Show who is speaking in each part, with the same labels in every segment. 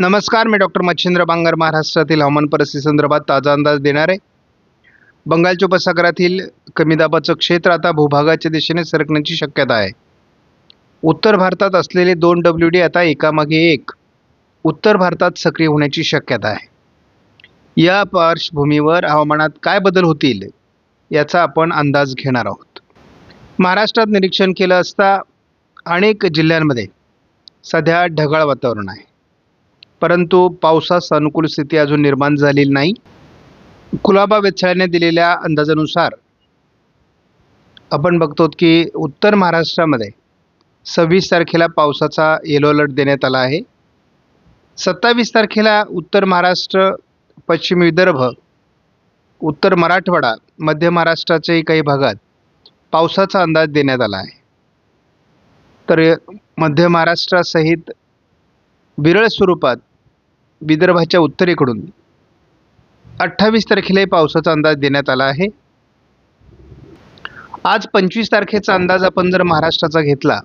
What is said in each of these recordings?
Speaker 1: नमस्कार मी डॉक्टर मच्छिंद्र बांगर महाराष्ट्रातील हवामान परिस्थिती संदर्भात ताजा अंदाज देणार. आहे बंगालच्या उपसागरातील कमी दाबाचं क्षेत्र आता भूभागाच्या दिशेने सरकण्याची शक्यता आहे. उत्तर भारतात असलेले दोन डब्ल्यू डी आता एकामागे एक. उत्तर भारतात सक्रिय होण्याची शक्यता आहे. या पार्श्वभूमीवर हवामानात काय बदल होतील याचा आपण अंदाज घेणार आहोत. महाराष्ट्रात निरीक्षण केलं असता अनेक जिल्ह्यांमध्ये सध्या ढगाळ वातावरण आहे. परंतु पावसास अनुकूल स्थिती अजून निर्माण झालेली नाही. कुलाबा वेधशाळेने दिलेल्या अंदाजानुसार आपण बघतो की उत्तर महाराष्ट्रामध्ये सव्वीस तारखेला पावसाचा येलो अलर्ट देण्यात आला आहे. सत्तावीस तारखेला उत्तर महाराष्ट्र पश्चिम विदर्भ उत्तर मराठवाडा मध्य महाराष्ट्राच्याही काही भागात पावसाचा अंदाज देण्यात आला आहे. तर मध्य महाराष्ट्रासहित विरळ स्वरूपात विदर्भाच्या उत्तरेकडून अठ्ठावीस तारखेलाही पावसाचा अंदाज देण्यात आला आहे. आज पंचवीस तारखेचा अंदाज आपण जर महाराष्ट्राचा घेतला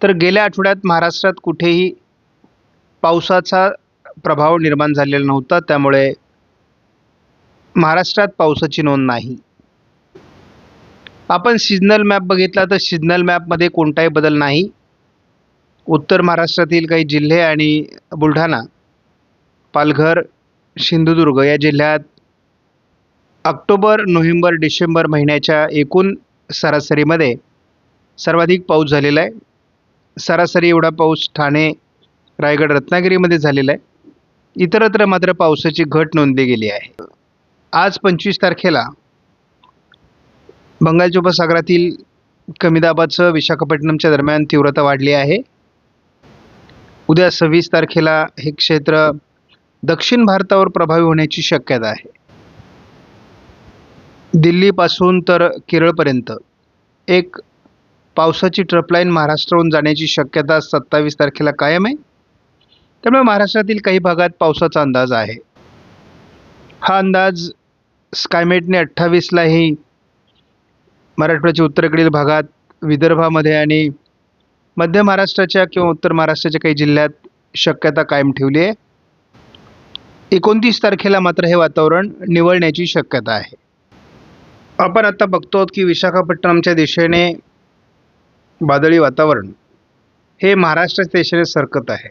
Speaker 1: तर गेल्या आठवड्यात महाराष्ट्रात कुठेही पावसाचा प्रभाव निर्माण झालेला नव्हता. त्यामुळे महाराष्ट्रात पावसाची नोंद नाही. आपण सिजनल मॅप बघितला तर सिजनल मॅपमध्ये कोणताही बदल नाही. उत्तर महाराष्ट्रातील काही जिल्हे आणि बुलढाणा पालघर सिंधुदुर्ग या जिल्ह्यात ऑक्टोबर नोव्हेंबर डिसेंबर महिन्याच्या एकूण सरासरीमध्ये सर्वाधिक पाऊस झालेला आहे. सरासरी एवढा पाऊस ठाणे रायगड रत्नागिरीमध्ये झालेला आहे. इतरत्र मात्र पावसाची घट नोंदली गेली आहे. आज पंचवीस तारखेला बंगालच्या उपसागरातील कमी दाबाचं विशाखापट्टणमच्या दरम्यान तीव्रता वाढली आहे. उद्या सव्वीस तारखेला हे क्षेत्र दक्षिण भारतावर प्रभावी होण्याची शक्यता आहे. दिल्लीपासून तर केरळपर्यंत एक पावसाची ट्रपलाईन महाराष्ट्राहून जाण्याची शक्यता सत्तावीस तारखेला कायम आहे. त्यामुळे महाराष्ट्रातील काही भागात पावसाचा अंदाज आहे. हा अंदाज स्कायमेटने अठ्ठावीसलाही मराठवाड्याच्या उत्तरेकडील भागात विदर्भामध्ये आणि मध्य महाराष्ट्राच्या किंवा उत्तर महाराष्ट्राच्या काही जिल्ह्यात शक्यता कायम ठेवली आहे. एकोणतीस तारखेला मात्र हे वातावरण निवळण्याची शक्यता आहे. आपण आता बघतो की विशाखापट्टणमच्या दिशेने वादळी वातावरण हे महाराष्ट्राच्या दिशेने सरकत आहे.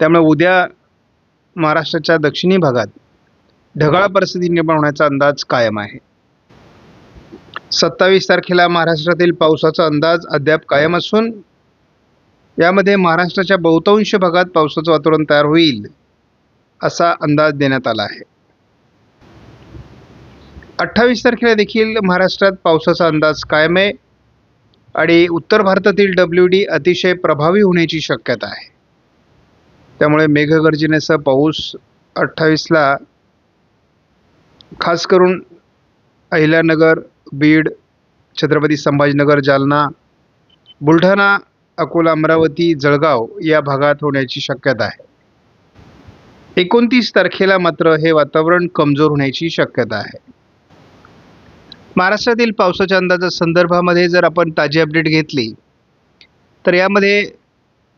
Speaker 1: त्यामुळे उद्या महाराष्ट्राच्या दक्षिणी भागात ढगाळ परिस्थिती निर्माण होण्याचा अंदाज कायम आहे. सत्तावीस तारखेला महाराष्ट्रातील पावसाचा अंदाज अद्याप कायम असून यामध्ये महाराष्ट्राच्या बहुतांश भागात पावसाचं वातावरण तयार होईल असा अंदाज देण्यात आला आहे. अठ्ठावीस तारखेला देखील महाराष्ट्रात पावसाचा अंदाज कायम आहे आणि उत्तर भारतातील डब्ल्यू डी अतिशय प्रभावी होण्याची शक्यता आहे. त्यामुळे मेघगर्जनेसह पाऊस अठ्ठावीसला खास करून अहिल्यानगर बीड छत्रपती संभाजीनगर जालना बुलढाणा अकोला अमरावती जळगाव या भागात होण्याची शक्यता आहे. एकोणतीस तारखेला मात्र हे वातावरण कमजोर होण्याची शक्यता आहे. महाराष्ट्रातील पावसाच्या अंदाजा संदर्भामध्ये जर आपण ताजी अपडेट घेतली तर यामध्ये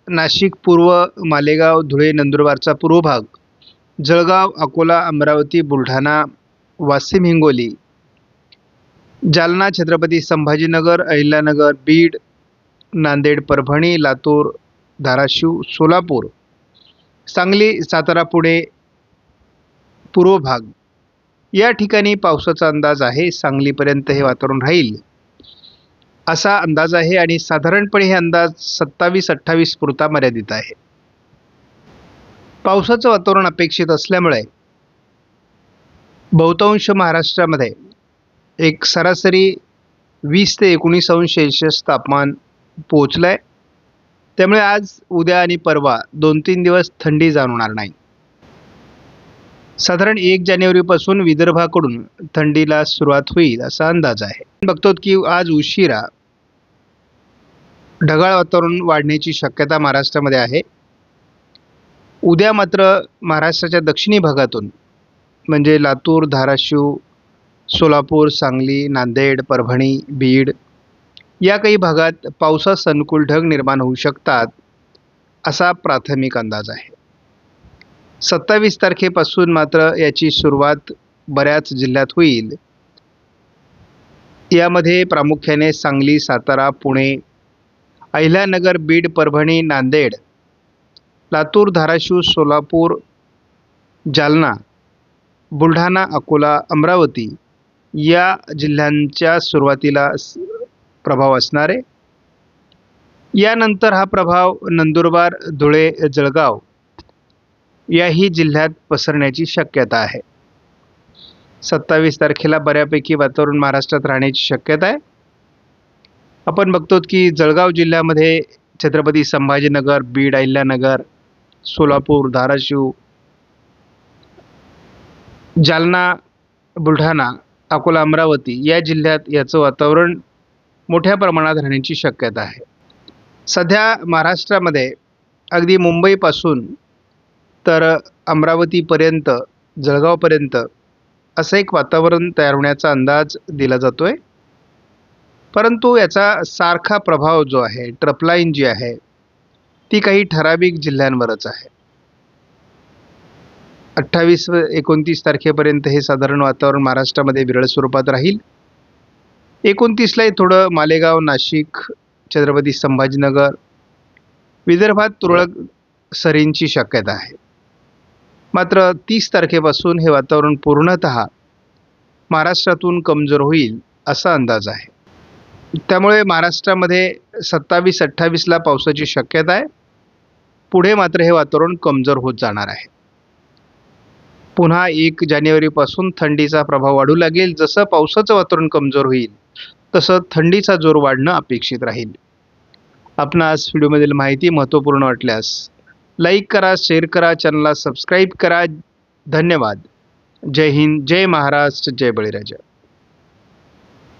Speaker 1: नाशिक पूर्व मालेगाव धुळे नंदुरबारचा पूर्व भाग जळगाव अकोला अमरावती बुलढाणा वाशिम हिंगोली जालना छत्रपती संभाजीनगर अहिल्यानगर बीड नांदेड परभणी लातूर धाराशिव सोलापूर. सांगली सातारा पुणे पूर्व भाग या ठिकाणी पावसाचा अंदाज आहे सांगलीपर्यंत हे वातावरण राहील. असा अंदाज आहे आणि साधारणपणे हे अंदाज सत्तावीस अठ्ठावीस पुरता मर्यादित आहे. पावसाचं वातावरण अपेक्षित असल्यामुळे बहुतांश महाराष्ट्रामध्ये एक सरासरी वीस ते एकोणीस अंश सेल्सिअस तापमान पोचलं आहे त्यामुळे आज उद्या आणि परवा दोन तीन दिवस थंडी जाणवणार नाही. साधारण एक जानेवारीपासून विदर्भाकडून थंडीला सुरुवात होईल असा अंदाज आहे. बघतो की आज उशिरा ढगाळ वातावरण वाढण्याची शक्यता महाराष्ट्रामध्ये आहे. उद्या मात्र महाराष्ट्राच्या दक्षिणी भागातून म्हणजे लातूर धाराशिव सोलापूर सांगली नांदेड परभणी बीड या काही भागात पावसास अनुकूल ढग निर्माण होऊ शकतात असा प्राथमिक अंदाज आहे. सत्तावीस तारखेपासून मात्र याची सुरुवात बऱ्याच जिल्ह्यात होईल. यामध्ये प्रामुख्याने सांगली सातारा पुणे अहिल्यानगर बीड परभणी नांदेड लातूर धाराशिव सोलापूर जालना बुलढाणा अकोला अमरावती या जिल्ह्यांच्या सुरुवातीला प्रभाव असणार. आहे यानंतर हा प्रभाव नंदुरबार धुळे जळगाव याही जिल्ह्यात पसरण्याची शक्यता आहे. सत्तावीस तारखेला बऱ्यापैकी वातावरण महाराष्ट्रात राहण्याची शक्यता आहे. आपण बघतो की जळगाव जिल्ह्यामध्ये छत्रपती संभाजीनगर बीड अहिल्यानगर सोलापूर धाराशिव जालना बुलढाणा अकोला अमरावती या जिल्ह्यात याचं वातावरण मोठ्या प्रमाणात राहण्याची शक्यता आहे. सध्या महाराष्ट्रामध्ये अगदी मुंबईपासून तर अमरावतीपर्यंत जळगावपर्यंत असं एक वातावरण तयार होण्याचा अंदाज दिला जातो आहे परंतु याचा सारखा प्रभाव जो आहे ट्रपलाईन जी आहे ती काही ठराविक जिल्ह्यांवरच आहे. अठ्ठावीस व एकोणतीस तारखेपर्यंत हे साधारण वातावरण महाराष्ट्रामध्ये विरळ स्वरूपात राहील. एकोणतीसलाही थोडं मालेगाव नाशिक छत्रपती संभाजीनगर विदर्भात तुरळक सरींची शक्यता आहे. मात्र तीस तारखेपासून हे वातावरण पूर्णतः महाराष्ट्रातून कमजोर होईल असा अंदाज आहे. त्यामुळे महाराष्ट्रामध्ये सत्तावीस अठ्ठावीसला पावसाची शक्यता आहे. पुढे मात्र हे वातावरण कमजोर होत जाणार आहे. पुन्हा एक जानेवारीपासून थंडीचा प्रभाव वाढू लागेल. जसं पावसाचं वातावरण कमजोर होईल तसं थंडीचा जोर वाढणं अपेक्षित राहील. आपणास व्हिडिओमधील माहिती महत्त्वपूर्ण वाटल्यास लाईक करा शेअर करा चॅनलला सबस्क्राईब करा. धन्यवाद. जय हिंद जय महाराष्ट्र जय बळीराजा.